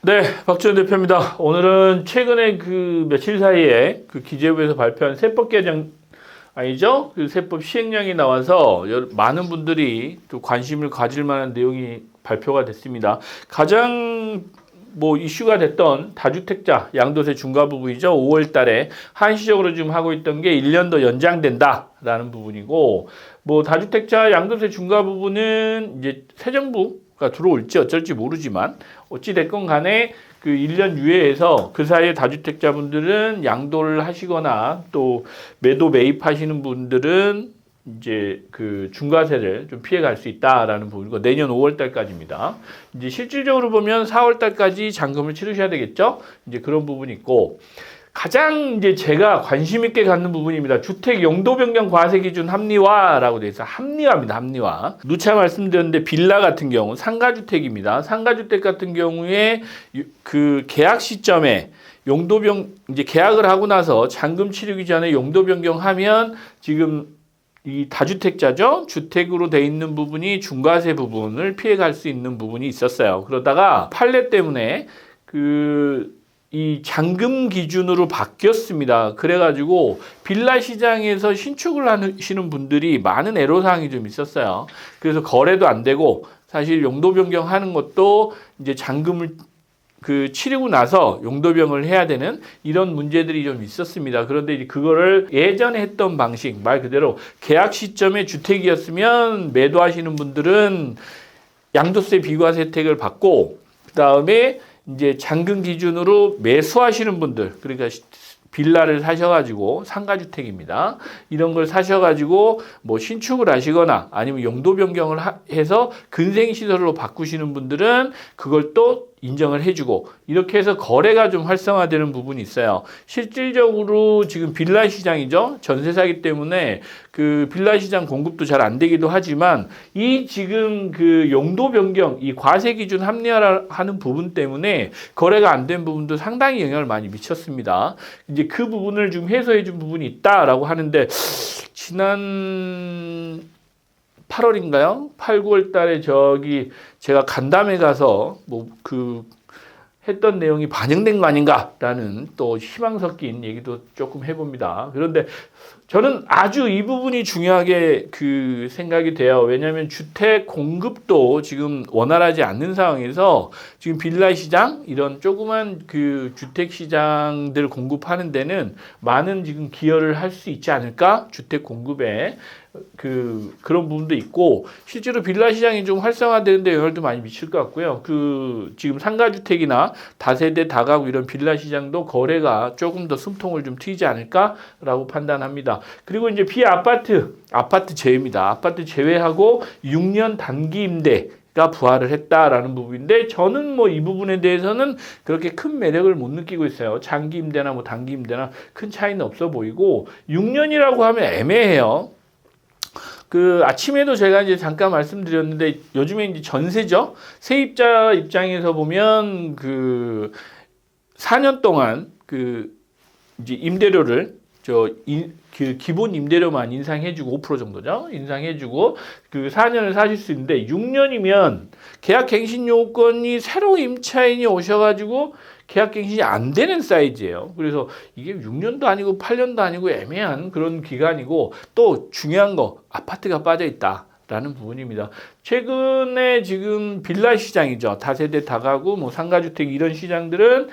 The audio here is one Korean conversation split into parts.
네, 박지원 대표입니다. 오늘은 최근에 그 며칠 사이에 그 기재부에서 발표한 세법 개정 아니죠? 그 세법 시행령이 나와서 많은 분들이 또 관심을 가질 만한 내용이 발표가 됐습니다. 가장 뭐 이슈가 됐던 다주택자 양도세 중과 부분이죠. 5월 달에 한시적으로 지금 하고 있던 게 1년 더 연장된다라는 부분이고 뭐 다주택자 양도세 중과 부분은 이제 새 정부 가 들어올지 어쩔지 모르지만 어찌 됐건 간에 그 1년 유예해서 그 사이에 다주택자분들은 양도를 하시거나 또 매도 매입하시는 분들은 이제 그 중과세를 좀 피해 갈 수 있다라는 부분이고 내년 5월 달까지입니다. 이제 실질적으로 보면 4월 달까지 잔금을 치르셔야 되겠죠? 이제 그런 부분이 있고 가장 이제 제가 관심 있게 갖는 부분입니다. 주택 용도 변경 과세 기준 합리화라고 돼 있어. 합리화입니다. 합리화. 누차 말씀드렸는데 빌라 같은 경우 상가 주택입니다. 상가 주택 같은 경우에 유- 그 계약 시점에 용도 변 이제 계약을 하고 나서 잔금 치르기 전에 용도 변경하면 지금 이 다주택자죠. 주택으로 돼 있는 부분이 중과세 부분을 피해 갈 수 있는 부분이 있었어요. 그러다가 판례 때문에 그 이 잔금 기준으로 바뀌었습니다. 그래가지고 빌라 시장에서 신축을 하시는 분들이 많은 애로사항이 좀 있었어요. 그래서 거래도 안 되고 사실 용도 변경하는 것도 이제 잔금을 그 치르고 나서 용도병을 해야 되는 이런 문제들이 좀 있었습니다. 그런데 이제 그거를 예전에 했던 방식 말 그대로 계약 시점에 주택이었으면 매도하시는 분들은 양도세 비과세 혜택을 받고 그 다음에 이제 잔금 기준으로 매수하시는 분들 그러니까 시- 빌라를 사셔가지고 상가주택입니다. 이런 걸 사셔가지고 뭐 신축을 하시거나 아니면 용도 변경을 하- 해서 근생 시설로 바꾸시는 분들은 그걸 또 인정을 해주고 이렇게 해서 거래가 좀 활성화되는 부분이 있어요. 실질적으로 지금 빌라 시장이죠. 전세 사기 때문에 그 빌라 시장 공급도 잘 안 되기도 하지만 이 지금 그 용도 변경 이 과세 기준 합리화하는 부분 때문에 거래가 안 된 부분도 상당히 영향을 많이 미쳤습니다. 이제 그 부분을 좀 해소해 준 부분이 있다라고 하는데 지난 8월인가요? 8, 9월 달에 저기 제가 간담회 가서 뭐 그 했던 내용이 반영된 거 아닌가라는 또 희망 섞인 얘기도 조금 해봅니다. 그런데 저는 아주 이 부분이 중요하게 그 생각이 돼요. 왜냐하면 주택 공급도 지금 원활하지 않는 상황에서 지금 빌라 시장 이런 조그만 그 주택 시장들 공급하는 데는 많은 지금 기여를 할 수 있지 않을까? 주택 공급에 그 그런 부분도 있고 실제로 빌라 시장이 좀 활성화되는데 영향도 많이 미칠 것 같고요. 그 지금 상가 주택이나 다세대 다가구 이런 빌라 시장도 거래가 조금 더 숨통을 좀 트이지 않을까라고 판단합니다. 그리고 이제 비아파트 아파트 제외입니다. 아파트 제외하고 6년 단기 임대 가 부활을 했다라는 부분인데 저는 뭐 이 부분에 대해서는 그렇게 큰 매력을 못 느끼고 있어요. 장기 임대나 뭐 단기 임대나 큰 차이는 없어 보이고 6년이라고 하면 애매해요. 그 아침에도 제가 이제 잠깐 말씀드렸는데 요즘에 이제 전세죠. 세입자 입장에서 보면 그 4년 동안 그 이제 임대료를 저 그 기본 임대료만 인상해주고 5% 정도죠. 인상해주고 그 4년을 사실 수 있는데 6년이면 계약갱신 요건이 새로 임차인이 오셔가지고 계약갱신이 안 되는 사이즈예요. 그래서 이게 6년도 아니고 8년도 아니고 애매한 그런 기간이고 또 중요한 거 아파트가 빠져 있다. 라는 부분입니다. 최근에 지금 빌라 시장이죠. 다세대 다가구, 뭐 상가주택 이런 시장들은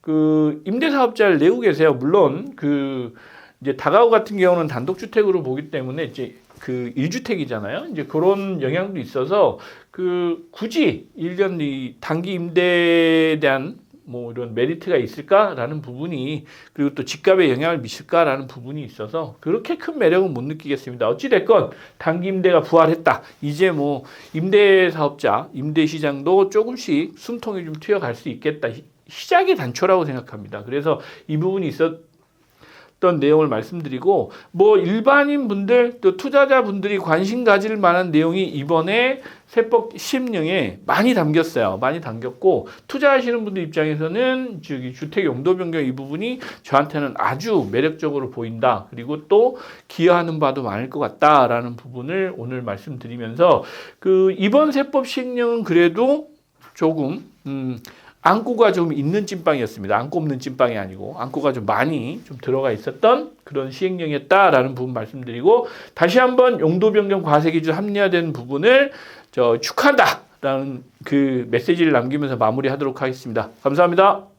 그 임대사업자를 내고 계세요. 물론 그 이제 다가구 같은 경우는 단독주택으로 보기 때문에 이제 그 1주택이잖아요. 이제 그런 영향도 있어서 그 굳이 1년 이 단기 임대에 대한 뭐 이런 메리트가 있을까라는 부분이 그리고 또 집값에 영향을 미칠까라는 부분이 있어서 그렇게 큰 매력은 못 느끼겠습니다. 어찌 됐건 단기 임대가 부활했다. 이제 뭐 임대 사업자, 임대 시장도 조금씩 숨통이 좀 튀어갈 수 있겠다. 시- 시작의 단초라고 생각합니다. 그래서 이 부분이 있었 던 내용을 말씀드리고 뭐 일반인 분들 또 투자자 분들이 관심 가질 만한 내용이 이번에 세법 시행령에 많이 담겼어요. 많이 담겼고 투자하시는 분들 입장에서는 주택 용도 변경 이 부분이 저한테는 아주 매력적으로 보인다. 그리고 또 기여하는 바도 많을 것 같다라는 부분을 오늘 말씀드리면서 그 이번 세법 시행령은 그래도 조금 음 안고가 좀 있는 찐빵이었습니다. 안고 없는 찐빵이 아니고 안고가 좀 많이 좀 들어가 있었던 그런 시행령이었다라는 부분 말씀드리고 다시 한번 용도 변경 과세 기준 합리화된 부분을 저 축하한다라는 그 메시지를 남기면서 마무리하도록 하겠습니다. 감사합니다.